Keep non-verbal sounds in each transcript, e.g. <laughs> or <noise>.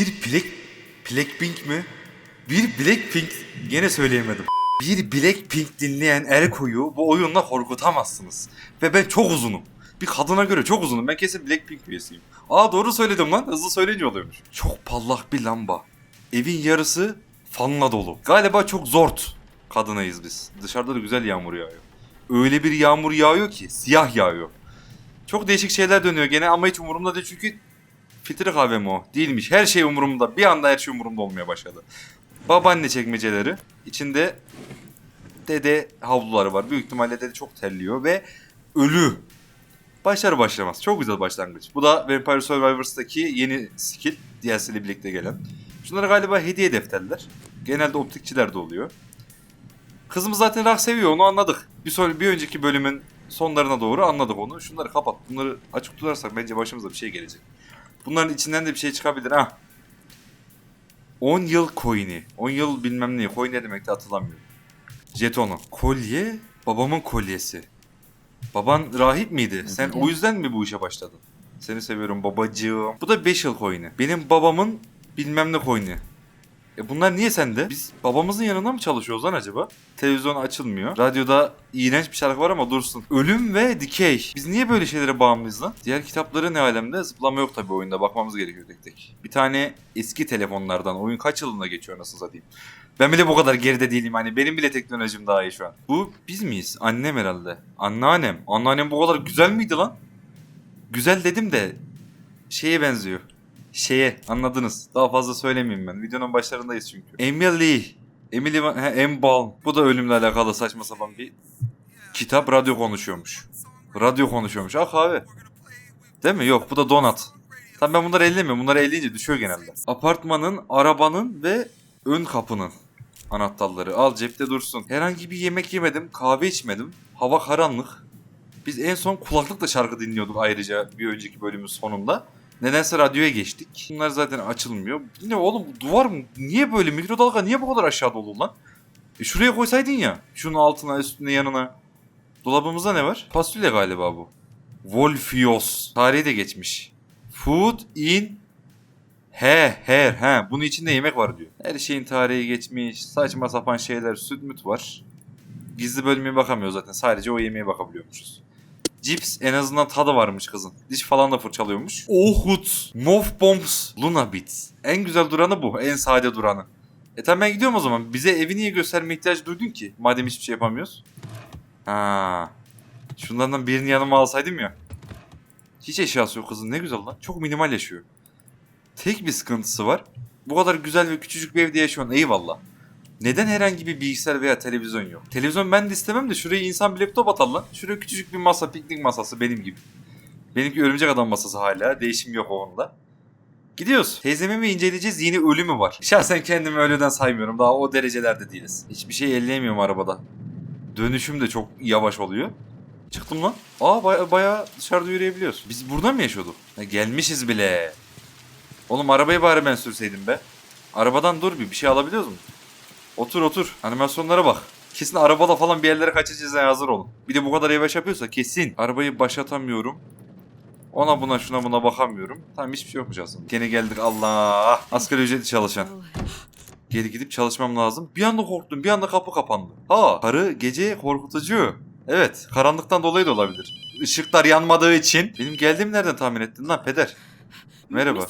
Bir Black... Blackpink mi? Bir Blackpink... Gene söyleyemedim. Bir Blackpink dinleyen Erko'yu bu oyunla korkutamazsınız. Ve ben çok uzunum. Bir kadına göre çok uzunum. Ben kesin Blackpink üyesiyim. Aa doğru söyledim lan. Hızlı söyleyince oluyormuş. Çok parlak bir lamba. Evin yarısı fanla dolu. Galiba çok zort kadınayız biz. Dışarıda da güzel yağmur yağıyor. Öyle bir yağmur yağıyor ki siyah yağıyor. Çok değişik şeyler dönüyor gene ama hiç umurumda değil çünkü filtre kahve mi o? Değilmiş. Her şey umurumda. Bir anda her şey umurumda olmaya başladı. Babaanne çekmeceleri. içinde dede havluları var. Büyük ihtimalle dede çok terliyor ve ölü. Başlar başlamaz. Çok güzel başlangıç. Bu da Vampire Survivors'taki yeni skill. DLC ile birlikte gelen. Şunlar galiba hediye defterler. Genelde optikçilerde oluyor. Kızımız zaten rock seviyor onu anladık. Bir, sonra, bir önceki bölümün sonlarına doğru anladık onu. Şunları kapat. Bunları açık tutarsak bence başımıza bir şey gelecek. Bunların içinden de bir şey çıkabilir ha. 10 yıl coin'i. 10 yıl bilmem ne. Coin ne demek de hatırlamıyorum. Jetonu. Kolye. Babamın kolyesi. Baban rahip miydi? Sen o yüzden mi bu işe başladın? Seni seviyorum babacığım. Bu da 5 yıl coin'i. Benim babamın bilmem ne coin'i. E bunlar niye sende? Biz babamızın yanında mı çalışıyoruz lan acaba? Televizyon açılmıyor. Radyoda iğrenç bir şarkı var ama dursun. Ölüm ve dikey. Biz niye böyle şeylere bağımlıyız lan? Diğer kitapları ne alemde? Zıplama yok tabii oyunda. Bakmamız gerekiyor tek tek. Bir tane eski telefonlardan. Oyun kaç yılında geçiyor nasıl satayım. Ben bile bu kadar geride değilim. Hani benim bile teknolojim daha iyi şu an. Bu biz miyiz? Annem herhalde. Anneannem. Anneannem bu kadar güzel miydi lan? Güzel dedim de şeye benziyor şeye anladınız. Daha fazla söylemeyeyim ben. Videonun başlarındayız çünkü. Emily. Emily Van- he, Embal. Bu da ölümle alakalı saçma sapan bir kitap radyo konuşuyormuş. Radyo konuşuyormuş. Ah abi. Değil mi? Yok bu da donat. Tamam ben bunları ellemiyorum. Bunları elleyince düşüyor genelde. Apartmanın, arabanın ve ön kapının anahtarları. Al cepte dursun. Herhangi bir yemek yemedim. Kahve içmedim. Hava karanlık. Biz en son kulaklıkla şarkı dinliyorduk ayrıca bir önceki bölümün sonunda. Nedense radyoya geçtik. Bunlar zaten açılmıyor. Yine oğlum duvar mı? Niye böyle? Mikrodalga niye bu kadar aşağıda olur lan? E şuraya koysaydın ya. Şunun altına, üstüne, yanına. Dolabımızda ne var? Fasulye galiba bu. Wolfios. Tarihi de geçmiş. Food in He, her, he. Bunun içinde yemek var diyor. Her şeyin tarihi geçmiş. Saçma sapan şeyler, süt müt var. Gizli bölümeye bakamıyor zaten. Sadece o yemeğe bakabiliyormuşuz. Cips en azından tadı varmış kızın. Diş falan da fırçalıyormuş. Ohut, Mof Bombs, Luna Bits. En güzel duranı bu. En sade duranı. E tamam ben gidiyorum o zaman. Bize evi niye gösterme ihtiyacı duydun ki? Madem hiçbir şey yapamıyoruz. Ha. Şunlardan birini yanıma alsaydım ya. Hiç eşyası yok kızın. Ne güzel lan. Çok minimal yaşıyor. Tek bir sıkıntısı var. Bu kadar güzel ve küçücük bir evde yaşıyorsun. Eyvallah. Neden herhangi bir bilgisayar veya televizyon yok? Televizyon ben de istemem de şuraya insan bir laptop atar lan. Şuraya küçücük bir masa, piknik masası benim gibi. Benimki örümcek adam masası hala. Değişim yok o onda. Gidiyoruz. Teyzemi mi inceleyeceğiz yeni ölümü var. Şahsen kendimi ölüden saymıyorum. Daha o derecelerde değiliz. Hiçbir şey elleyemiyorum arabada. Dönüşüm de çok yavaş oluyor. Çıktım lan. Aa baya, bayağı dışarıda yürüyebiliyoruz. Biz burada mı yaşıyorduk? Ha, gelmişiz bile. Oğlum arabayı bari ben sürseydim be. Arabadan dur bir bir şey alabiliyoruz mu? Otur otur. Animasyonlara bak. Kesin arabada falan bir yerlere kaçacağız yani hazır olun. Bir de bu kadar yavaş yapıyorsa kesin. Arabayı başlatamıyorum. Ona buna şuna buna bakamıyorum. Tamam hiçbir şey yokmuş aslında. Gene geldik Allah. Asgari ücretli çalışan. Geri gidip çalışmam lazım. Bir anda korktum. Bir anda kapı kapandı. Ha karı gece korkutucu. Evet karanlıktan dolayı da olabilir. Işıklar yanmadığı için. Benim geldiğimi nereden tahmin ettin lan peder? Merhaba.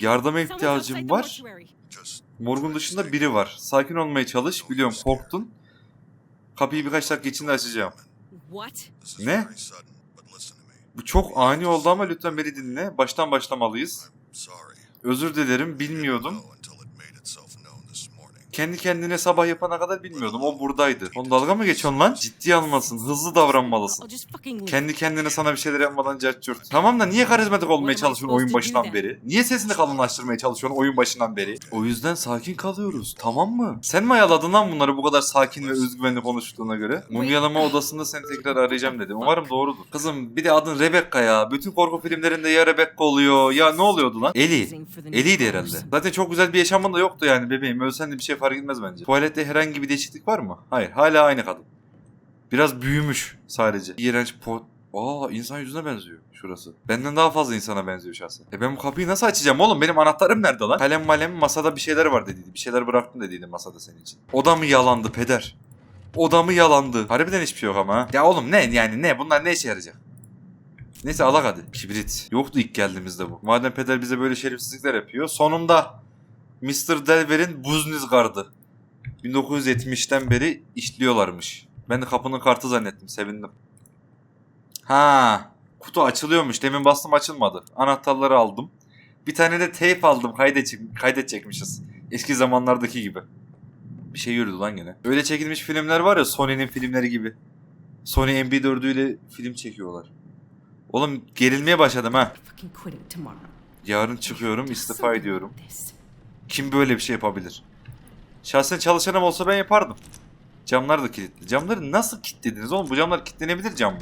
Yardıma ihtiyacım var. mortuary. Morgun dışında biri var. Sakin olmaya çalış. Biliyorum korktun. Kapıyı birkaç dakika içinde açacağım. Ne? Bu çok ani oldu ama lütfen beni dinle. Baştan başlamalıyız. Özür dilerim bilmiyordum. Kendi kendine sabah yapana kadar bilmiyordum. O buradaydı. Onu dalga mı geçiyorsun lan? Ciddi almalısın. Hızlı davranmalısın. Kendi kendine sana bir şeyler yapmadan cart Tamam da niye karizmatik olmaya çalışıyorsun oyun başından beri? Niye sesini kalınlaştırmaya çalışıyorsun oyun başından beri? O yüzden sakin kalıyoruz. Tamam mı? Sen mi ayaladın lan bunları bu kadar sakin ve özgüvenli konuştuğuna göre? Mumyalama odasında seni tekrar arayacağım dedi. Umarım doğrudur. Kızım bir de adın Rebecca ya. Bütün korku filmlerinde ya Rebecca oluyor ya ne oluyordu lan? Eli. Eliydi herhalde. Zaten çok güzel bir yaşamın da yoktu yani bebeğim. Ölsen de bir şey fark etmez bence. Tuvalette herhangi bir değişiklik var mı? Hayır. Hala aynı kadın. Biraz büyümüş sadece. İğrenç pot... Aa insan yüzüne benziyor şurası. Benden daha fazla insana benziyor şahsen. E ben bu kapıyı nasıl açacağım oğlum? Benim anahtarım nerede lan? Kalem malem masada bir şeyler var dediydi. Bir şeyler bıraktım dediydi masada senin için. Oda mı yalandı peder? Oda mı yalandı? Harbiden hiçbir şey yok ama. Ya oğlum ne yani ne? Bunlar ne işe yarayacak? Neyse alak hadi. Kibrit. Yoktu ilk geldiğimizde bu. Madem peder bize böyle şerefsizlikler yapıyor. Sonunda Mr. Delver'in Buzniz gardı. 1970'ten beri işliyorlarmış. Ben de kapının kartı zannettim. Sevindim. Ha, kutu açılıyormuş. Demin bastım açılmadı. Anahtarları aldım. Bir tane de teyp aldım. Kaydedecek, kaydedecekmişiz. Eski zamanlardaki gibi. Bir şey yürüdü lan gene. Öyle çekilmiş filmler var ya Sony'nin filmleri gibi. Sony MB4'üyle film çekiyorlar. Oğlum gerilmeye başladım ha. Yarın çıkıyorum istifa ediyorum. Kim böyle bir şey yapabilir? Şahsen çalışanım olsa ben yapardım. Camlar da kilitli. Camları nasıl kilitlediniz oğlum? Bu camlar kilitlenebilir cam mı?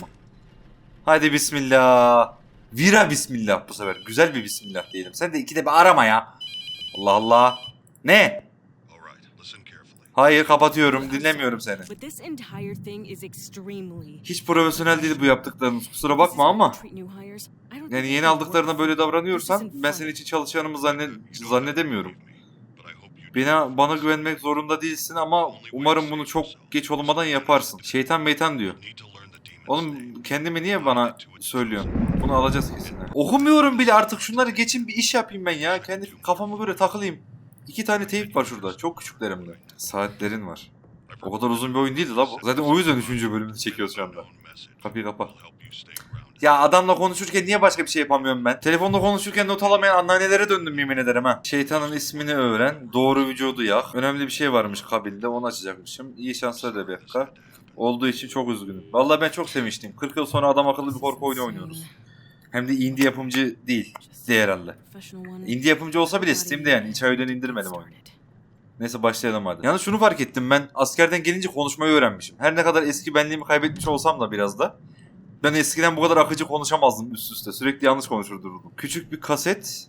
Hadi bismillah. Vira bismillah bu sefer. Güzel bir bismillah diyelim. Sen de ikide bir arama ya. Allah Allah. Ne? Hayır kapatıyorum. Dinlemiyorum seni. Hiç profesyonel değil bu yaptıklarınız. Kusura bakma ama. Yani yeni aldıklarına böyle davranıyorsan ben senin için çalışanımı zannedemiyorum. Bana, bana güvenmek zorunda değilsin ama umarım bunu çok geç olmadan yaparsın. Şeytan meytan diyor. Oğlum kendimi niye bana söylüyorsun? Bunu alacağız kesin. Okumuyorum bile artık şunları geçin bir iş yapayım ben ya. Kendi kafama göre takılayım. İki tane teyp var şurada. Çok küçüklerimde. Saatlerin var. O kadar uzun bir oyun değildi la bu. Zaten o yüzden üçüncü bölümünü çekiyoruz şu anda. Kapıyı kapa. Ya adamla konuşurken niye başka bir şey yapamıyorum ben? Telefonda konuşurken not alamayan anneannelere döndüm yemin ederim ha. Şeytanın ismini öğren, doğru vücudu yak. Önemli bir şey varmış kabinde, onu açacakmışım. İyi şanslar Rebecca. Olduğu için çok üzgünüm. Vallahi ben çok sevmiştim. 40 yıl sonra adam akıllı bir korku oyunu oynuyoruz. Hem de indie yapımcı değil. Değil herhalde. Indie yapımcı olsa bile Steam'de yani. İç aydan indirmedim oyunu. Neyse başlayalım hadi. Yalnız şunu fark ettim ben askerden gelince konuşmayı öğrenmişim. Her ne kadar eski benliğimi kaybetmiş olsam da biraz da. Ben eskiden bu kadar akıcı konuşamazdım üst üste. Sürekli yanlış konuşur dururdum. Küçük bir kaset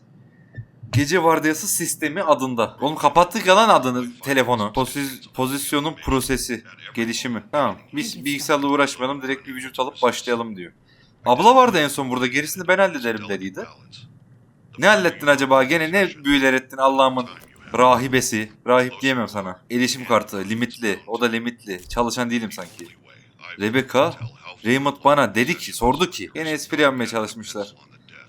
Gece vardiyası sistemi adında. Oğlum kapattık ya lan adını telefonu. Poziz, pozisyonun prosesi. Gelişimi. Tamam. Biz bilgisayarla uğraşmayalım. Direkt bir vücut alıp başlayalım diyor. Abla vardı en son burada. Gerisini ben hallederim dediydi. Ne hallettin acaba? Gene ne büyüler ettin Allah'ımın rahibesi. Rahip diyemem sana. Erişim kartı limitli. O da limitli. Çalışan değilim sanki. Rebecca, Raymond bana dedi ki, sordu ki. Yine espri yapmaya çalışmışlar.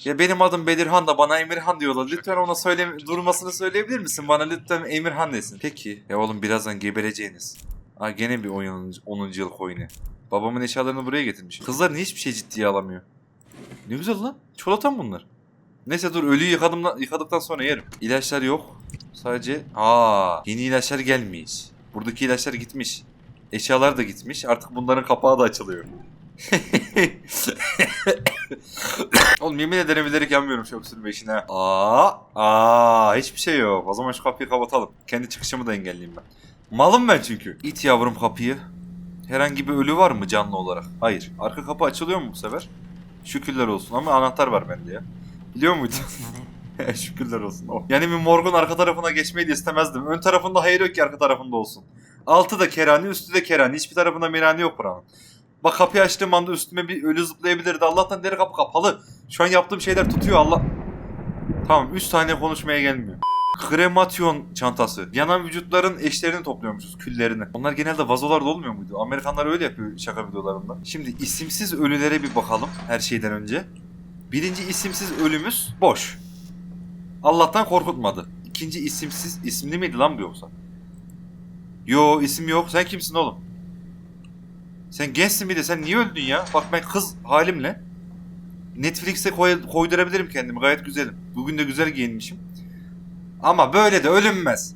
Ya benim adım Bedirhan da bana Emirhan diyorlar. Lütfen ona söyle durmasını söyleyebilir misin? Bana lütfen Emirhan desin. Peki. Ya oğlum birazdan gebereceğiniz. Aa gene bir 10. 10. yıl oyunu. Babamın eşyalarını buraya getirmiş. Kızlar hiçbir şey ciddiye alamıyor? Ne güzel lan. Çikolata bunlar? Neyse dur ölüyü yıkadım, yıkadıktan sonra yerim. İlaçlar yok. Sadece aa yeni ilaçlar gelmiş. Buradaki ilaçlar gitmiş. Eşyalar da gitmiş. Artık bunların kapağı da açılıyor. <laughs> Oğlum yemin ederim bilerek yanmıyorum çok sürme işine. Aa, aa hiçbir şey yok. O zaman şu kapıyı kapatalım. Kendi çıkışımı da engelleyeyim ben. Malım ben çünkü. İt yavrum kapıyı. Herhangi bir ölü var mı canlı olarak? Hayır. Arka kapı açılıyor mu bu sefer? Şükürler olsun ama anahtar var bende ya. Biliyor muydun? <laughs> Şükürler olsun. Oh. Yani bir morgun arka tarafına geçmeyi de istemezdim. Ön tarafında hayır yok ki arka tarafında olsun. Altı da kerani, üstü de kerani. Hiçbir tarafında mirani yok buranın. Bak kapıyı açtığım anda üstüme bir ölü zıplayabilirdi. Allah'tan deri kapı kapalı. Şu an yaptığım şeyler tutuyor Allah. Tamam 3 tane konuşmaya gelmiyor. Kremasyon çantası. Yanan vücutların eşlerini topluyormuşuz, küllerini. Onlar genelde vazolarda olmuyor muydu? Amerikanlar öyle yapıyor şaka videolarında. Şimdi isimsiz ölülere bir bakalım her şeyden önce. Birinci isimsiz ölümüz boş. Allah'tan korkutmadı. İkinci isimsiz, isimli miydi lan bu yoksa? Yo isim yok. Sen kimsin oğlum? Sen gençsin bir de sen niye öldün ya? Bak ben kız halimle Netflix'e koy, koydurabilirim kendimi gayet güzelim. Bugün de güzel giyinmişim. Ama böyle de ölünmez.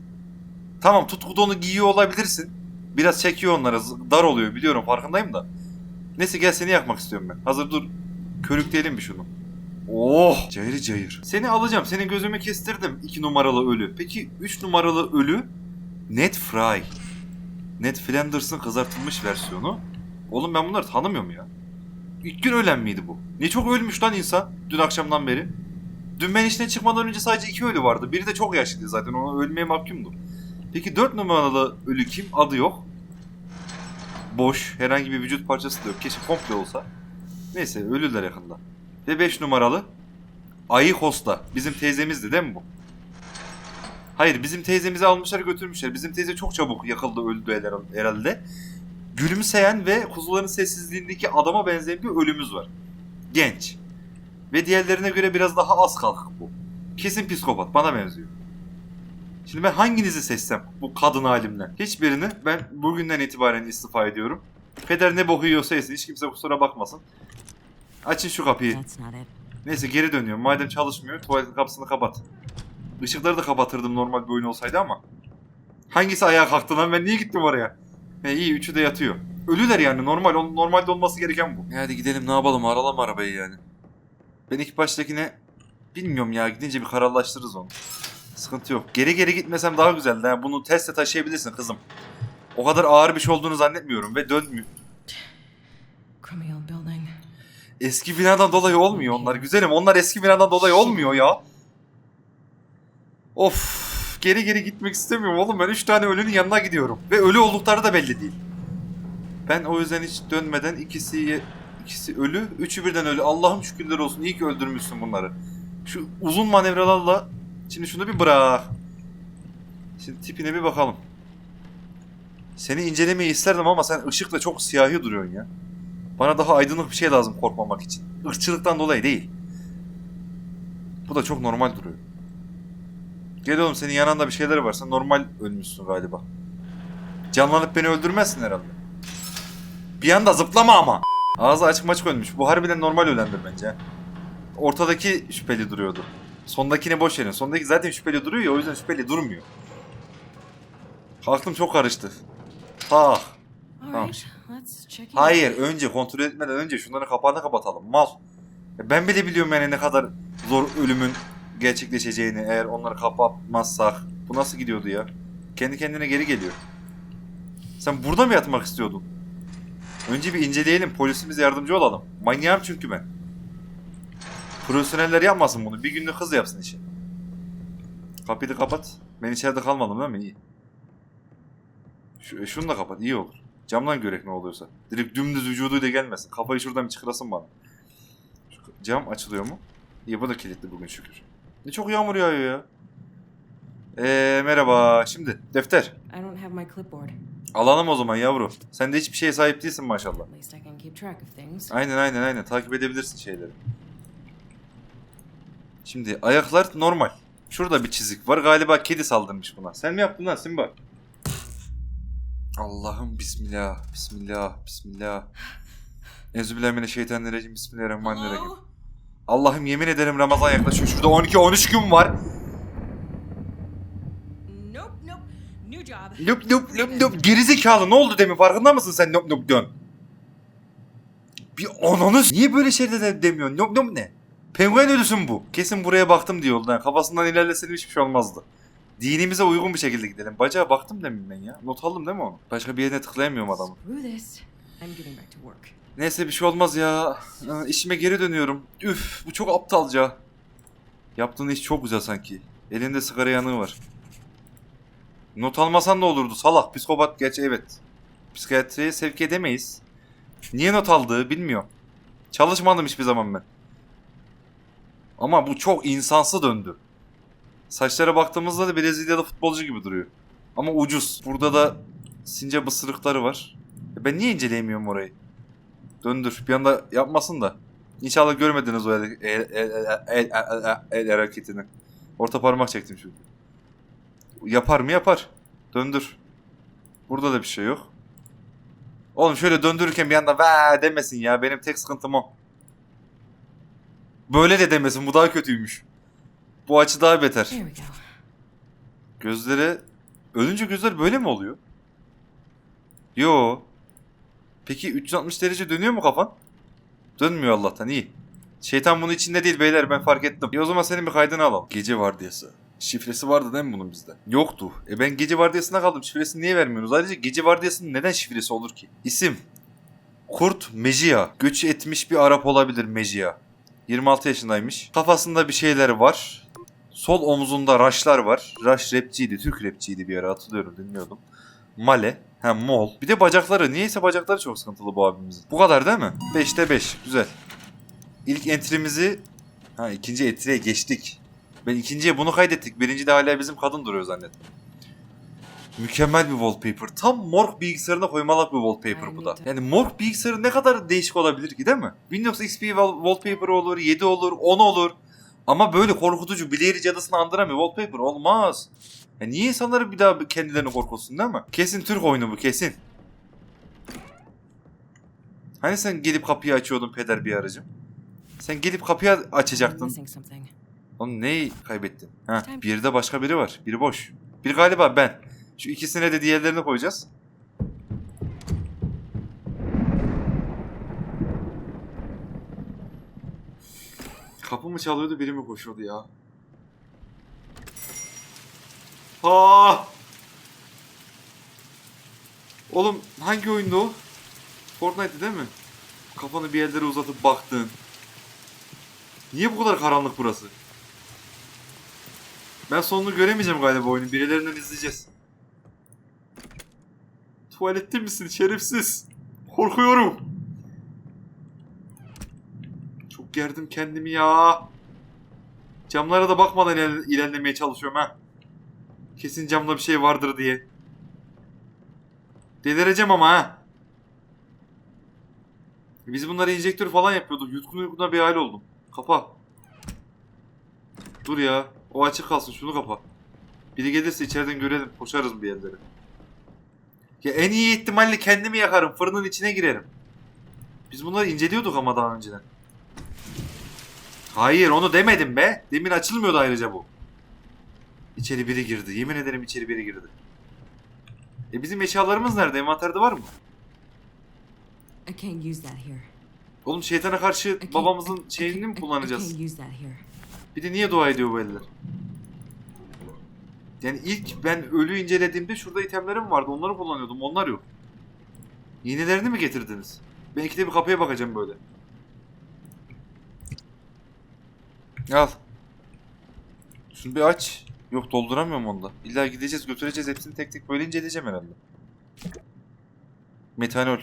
Tamam tutku donu giyiyor olabilirsin. Biraz çekiyor onlara dar oluyor biliyorum farkındayım da. Neyse gel seni yakmak istiyorum ben. Hazır dur. Körükleyelim bir şunu. Oh! Cayır cayır. Seni alacağım. Senin gözümü kestirdim. 2 numaralı ölü. Peki 3 numaralı ölü Ned Fry. Ned Flanders'ın kızartılmış versiyonu. Oğlum ben bunları tanımıyorum ya. İlk gün ölen miydi bu? Ne çok ölmüş lan insan dün akşamdan beri. Dün ben işine çıkmadan önce sadece iki ölü vardı. Biri de çok yaşlıydı zaten. Ona ölmeye mahkumdu. Peki 4 numaralı ölü kim? Adı yok. Boş. Herhangi bir vücut parçası da yok. Keşke komple olsa. Neyse ölüler yakında. Ve 5 numaralı Ayı Hosta. Bizim teyzemizdi değil mi bu? Hayır bizim teyzemizi almışlar götürmüşler. Bizim teyze çok çabuk yakıldı öldü herhal- herhalde. Gülümseyen ve kuzuların sessizliğindeki adama benzeyen bir ölümüz var. Genç. Ve diğerlerine göre biraz daha az kalkık bu. Kesin psikopat bana benziyor. Şimdi ben hanginizi seçsem bu kadın halimle? Hiçbirini ben bugünden itibaren istifa ediyorum. Peder ne boku yiyorsa yesin hiç kimse kusura bakmasın. Açın şu kapıyı. Neyse geri dönüyorum. Madem çalışmıyor tuvaletin kapısını kapat. Işıkları da kapatırdım normal bir oyun olsaydı ama. Hangisi ayağa kalktı lan ben niye gittim oraya? He iyi üçü de yatıyor. Ölüler yani normal. on- Normalde olması gereken bu. Hadi gidelim ne yapalım aralama arabayı yani. Ben ilk baştakine bilmiyorum ya gidince bir kararlaştırırız onu. Sıkıntı yok. Geri geri gitmesem daha güzeldi. ha. bunu testle taşıyabilirsin kızım. O kadar ağır bir şey olduğunu zannetmiyorum ve dönmüyor. Building. Eski binadan dolayı olmuyor onlar. Güzelim onlar eski binadan dolayı olmuyor ya. Of geri geri gitmek istemiyorum oğlum. Ben 3 tane ölünün yanına gidiyorum. Ve ölü oldukları da belli değil. Ben o yüzden hiç dönmeden ikisi ikisi ölü, üçü birden ölü. Allah'ım şükürler olsun. İyi ki öldürmüşsün bunları. Şu uzun manevralarla şimdi şunu bir bırak. Şimdi tipine bir bakalım. Seni incelemeyi isterdim ama sen ışıkla çok siyahi duruyorsun ya. Bana daha aydınlık bir şey lazım korkmamak için. Irkçılıktan dolayı değil. Bu da çok normal duruyor. Gel oğlum senin yanında bir şeyler var. Sen normal ölmüşsün galiba. Canlanıp beni öldürmezsin herhalde. Bir anda zıplama ama. Ağzı açık açık ölmüş. Bu harbiden normal ölendir bence. Ortadaki şüpheli duruyordu. Sondakini boş verin. Sondaki zaten şüpheli duruyor ya o yüzden şüpheli durmuyor. Aklım çok karıştı. Ah. All Tamam. Hayır önce kontrol etmeden önce şunların kapağını kapatalım. Mal. Ben bile biliyorum yani ne kadar zor ölümün gerçekleşeceğini eğer onları kapatmazsak. Bu nasıl gidiyordu ya? Kendi kendine geri geliyor. Sen burada mı yatmak istiyordun? Önce bir inceleyelim. Polisimize yardımcı olalım. Manyağım çünkü ben. Profesyoneller yapmasın bunu. Bir günlük kız yapsın işi. Kapıyı da kapat. Ben içeride kalmadım değil mi? İyi. Şu, e, şunu da kapat. iyi olur. Camdan görek ne oluyorsa. Direkt dümdüz vücuduyla gelmesin. Kafayı şuradan bir çıkarasın bana. Şu cam açılıyor mu? İyi bu da kilitli bugün şükür. Ne çok yağmur yağıyor ya. Eee merhaba. Şimdi defter. I don't have my clipboard. Alalım o zaman yavru. Sen de hiçbir şeye sahip değilsin maşallah. At least I can keep track of things. Aynen aynen aynen. Takip edebilirsin şeyleri. Şimdi ayaklar normal. Şurada bir çizik var. Galiba kedi saldırmış buna. Sen mi yaptın lan Simba? Allah'ım bismillah. Bismillah. Bismillah. Enzübillahimineşşeytanirracim. Bismillahirrahmanirrahim. Hello? Allah'ım yemin ederim Ramazan yaklaşıyor. Şurada 12-13 gün var. Lup lup lup lup. Gerizekalı ne oldu demin farkında mısın sen lup lup dön. Bir ananı s- Niye böyle şeyler de demiyorsun? Lup lup ne? Penguen ölüsü mü bu? Kesin buraya baktım diyor yoldan. Kafasından ilerleseydim hiçbir şey olmazdı. Dinimize uygun bir şekilde gidelim. Bacağa baktım demin ben ya. Not aldım değil mi onu? Başka bir yerine tıklayamıyorum adamı. Neyse bir şey olmaz ya. İşime geri dönüyorum. Üf bu çok aptalca. Yaptığın iş çok güzel sanki. Elinde sigara yanığı var. Not almasan da olurdu salak. Psikopat gerçi evet. Psikiyatriye sevk edemeyiz. Niye not aldığı bilmiyorum. Çalışmadım hiçbir zaman ben. Ama bu çok insansı döndü. Saçlara baktığımızda da Brezilyalı futbolcu gibi duruyor. Ama ucuz. Burada da sincap ısırıkları var. E Ben niye inceleyemiyorum orayı? Döndür. Bir anda yapmasın da. İnşallah görmediniz o el, el, el, el, el, el- hareketini. Orta parmak çektim çünkü. Yapar mı yapar. Döndür. Burada da bir şey yok. Oğlum şöyle döndürürken bir anda va demesin ya. Benim tek sıkıntım o. Böyle de demesin. Bu daha kötüymüş. Bu açı daha beter. Gözleri... Ölünce gözler böyle mi oluyor? Yo. Peki 360 derece dönüyor mu kafan? Dönmüyor Allah'tan iyi. Şeytan bunun içinde değil beyler ben fark ettim. E o zaman senin bir kaydını alalım. Gece vardiyası. Şifresi vardı değil mi bunun bizde? Yoktu. E ben gece vardiyasına kaldım. Şifresini niye vermiyorsunuz? Ayrıca gece vardiyasının neden şifresi olur ki? İsim. Kurt Mejia. Göç etmiş bir Arap olabilir Mejia. 26 yaşındaymış. Kafasında bir şeyler var. Sol omzunda raşlar var. Raş rapçiydi, Türk rapçiydi bir ara hatırlıyorum dinliyordum. Male. Ha mol. Bir de bacakları. Niyeyse bacakları çok sıkıntılı bu abimizin. Bu kadar değil mi? 5'te 5. Güzel. İlk entry'mizi... Ha ikinci entry'e geçtik. Ben ikinciye bunu kaydettik. Birinci de hala bizim kadın duruyor zannettim. Mükemmel bir wallpaper. Tam morg bilgisayarına koymalık bir wallpaper bu da. Yani morg bilgisayarı ne kadar değişik olabilir ki değil mi? Windows XP wall- wallpaper olur, 7 olur, 10 olur. Ama böyle korkutucu Blair cadısını andıran bir wallpaper olmaz. Ya niye insanları bir daha kendilerini korkutsun değil mi? Kesin Türk oyunu bu kesin. Hani sen gelip kapıyı açıyordun peder bir aracım? Sen gelip kapıyı açacaktın. Oğlum neyi kaybettin? Ha, bir de başka biri var. Biri boş. Bir galiba ben. Şu ikisine de diğerlerini koyacağız. Kapı mı çalıyordu biri mi koşuyordu ya? Aa! Oğlum hangi oyundu o? Fortnite değil mi? Kafanı bir yerlere uzatıp baktın. Niye bu kadar karanlık burası? Ben sonunu göremeyeceğim galiba oyunu. Birilerinden izleyeceğiz. Tuvalette misin şerefsiz? Korkuyorum. Çok gerdim kendimi ya. Camlara da bakmadan iler- ilerlemeye çalışıyorum ha. Kesin camda bir şey vardır diye. Delireceğim ama ha. Biz bunları enjektör falan yapıyorduk. Yutkun uykuna bir hal oldum. Kapa. Dur ya. O açık kalsın. Şunu kapa. Biri gelirse içeriden görelim. Koşarız bir yerlere. Ya en iyi ihtimalle kendimi yakarım. Fırının içine girerim. Biz bunları inceliyorduk ama daha önceden. Hayır onu demedim be. Demin açılmıyordu ayrıca bu. İçeri biri girdi. Yemin ederim içeri biri girdi. E bizim eşyalarımız nerede? Envanterde var mı? I can't use that here. Oğlum şeytana karşı babamızın şeyini mi kullanacağız? Bir de niye dua ediyor bu eller? Yani ilk ben ölü incelediğimde şurada itemlerim vardı. Onları kullanıyordum. Onlar yok. Yenilerini mi getirdiniz? Ben ikide bir kapıya bakacağım böyle. Al. Şunu bir aç. Yok dolduramıyorum onda. İlla gideceğiz götüreceğiz hepsini tek tek böyle inceleyeceğim herhalde. Metanol.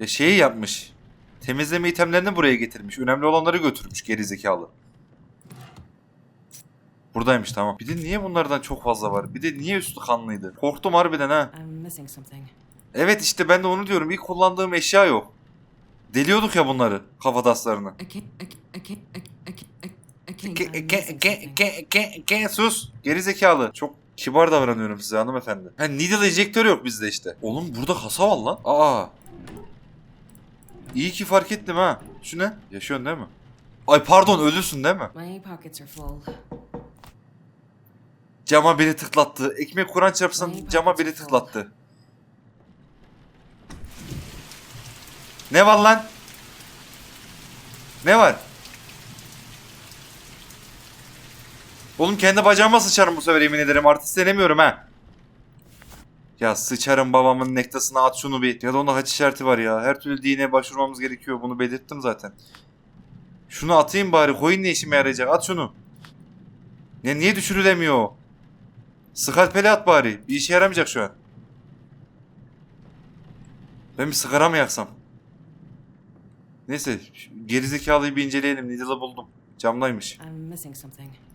Ya şeyi yapmış. Temizleme itemlerini buraya getirmiş. Önemli olanları götürmüş geri zekalı. Buradaymış tamam. Bir de niye bunlardan çok fazla var? Bir de niye üstü kanlıydı? Korktum harbiden ha. Evet işte ben de onu diyorum. İlk kullandığım eşya yok. Deliyorduk ya bunları. Kafataslarını. I can't. I can't. Ke, ke, ke, ke, ke, ke, sus. Geri zekalı. Çok kibar davranıyorum size hanımefendi. Ha needle enjektör yok bizde işte. Oğlum burada kasa var lan. Aa. İyi ki fark ettim ha. Şu ne? Yaşıyorsun değil mi? Ay pardon ölüsün değil mi? Cama biri tıklattı. Ekmek kuran çarpsın cama biri tıklattı. Ne var lan? Ne var? Oğlum kendi bacağıma sıçarım bu sefer yemin ederim. Artist denemiyorum ha. Ya sıçarım babamın nektasına at şunu bir. Ya da onda haç işareti var ya. Her türlü dine başvurmamız gerekiyor. Bunu belirttim zaten. Şunu atayım bari. Koyun ne işime yarayacak? At şunu. Ya niye düşürülemiyor o? Skalpeli at bari. Bir işe yaramayacak şu an. Ben bir sigara mı yaksam? Neyse. Gerizekalıyı bir inceleyelim. Needle'ı buldum. Camdaymış.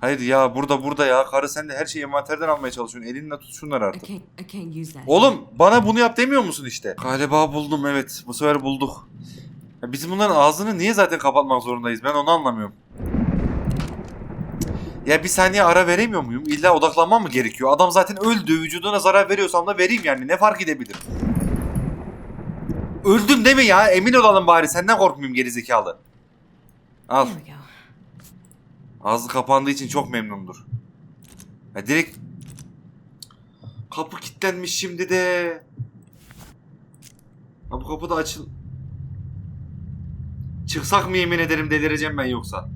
Hayır ya burada burada ya. Karı sen de her şeyi envanterden almaya çalışıyorsun. Elinle tut şunları artık. Oğlum bana bunu yap demiyor musun işte? Galiba buldum evet. Bu sefer bulduk. Ya bizim bunların ağzını niye zaten kapatmak zorundayız? Ben onu anlamıyorum. Ya bir saniye ara veremiyor muyum? İlla odaklanmam mı gerekiyor? Adam zaten öldü. Vücuduna zarar veriyorsam da vereyim yani. Ne fark edebilir? Öldün değil mi ya? Emin olalım bari. Senden korkmayayım gerizekalı. Al. Ağzı kapandığı için çok memnundur. Ya direkt kapı kilitlenmiş şimdi de. Ha bu kapı da açıl. Çıksak mı yemin ederim delireceğim ben yoksa.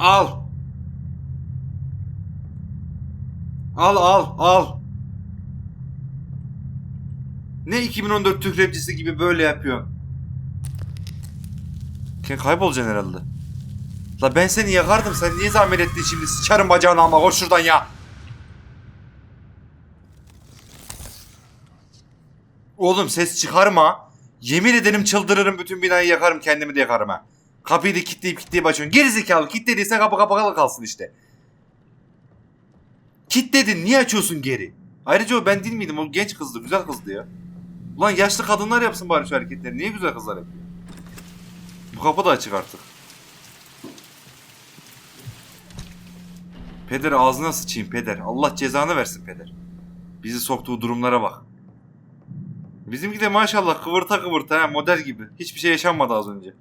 Al. Al al al. Ne 2014 Türk rapçisi gibi böyle yapıyor. Sen kaybolacaksın herhalde. La ben seni yakardım. Sen niye zahmet ettin şimdi? Sıçarım bacağını ama koş şuradan ya. Oğlum ses çıkarma. Yemin ederim çıldırırım bütün binayı yakarım kendimi de yakarım ha. Kapıyı da kilitleyip kilitleyip açıyorsun. Gerizekalı kilitlediysen kapı kapalı kalsın işte. Kilitledin niye açıyorsun geri? Ayrıca o ben değil miydim? O genç kızdı güzel kızdı ya. Ulan yaşlı kadınlar yapsın bari şu hareketleri. Niye güzel kızlar yapıyor? Bu kapı da açık artık. Peder ağzına sıçayım peder. Allah cezanı versin peder. Bizi soktuğu durumlara bak. Bizimki de maşallah kıvırta kıvırta ha, model gibi. Hiçbir şey yaşanmadı az önce.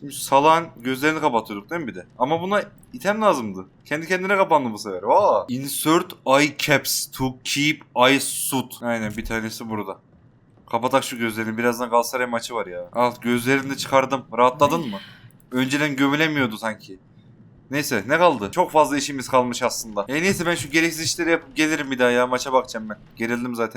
Şimdi şu salağın gözlerini kapatıyorduk değil mi bir de? Ama buna item lazımdı. Kendi kendine kapandı bu sefer. Aa. Insert eye caps to keep eye suit. Aynen bir tanesi burada. Kapatak şu gözlerini. Birazdan Galatasaray maçı var ya. Al gözlerini de çıkardım. Rahatladın mı? Önceden gömülemiyordu sanki. Neyse ne kaldı? Çok fazla işimiz kalmış aslında. E neyse ben şu gereksiz işleri yapıp gelirim bir daha ya. Maça bakacağım ben. Gerildim zaten.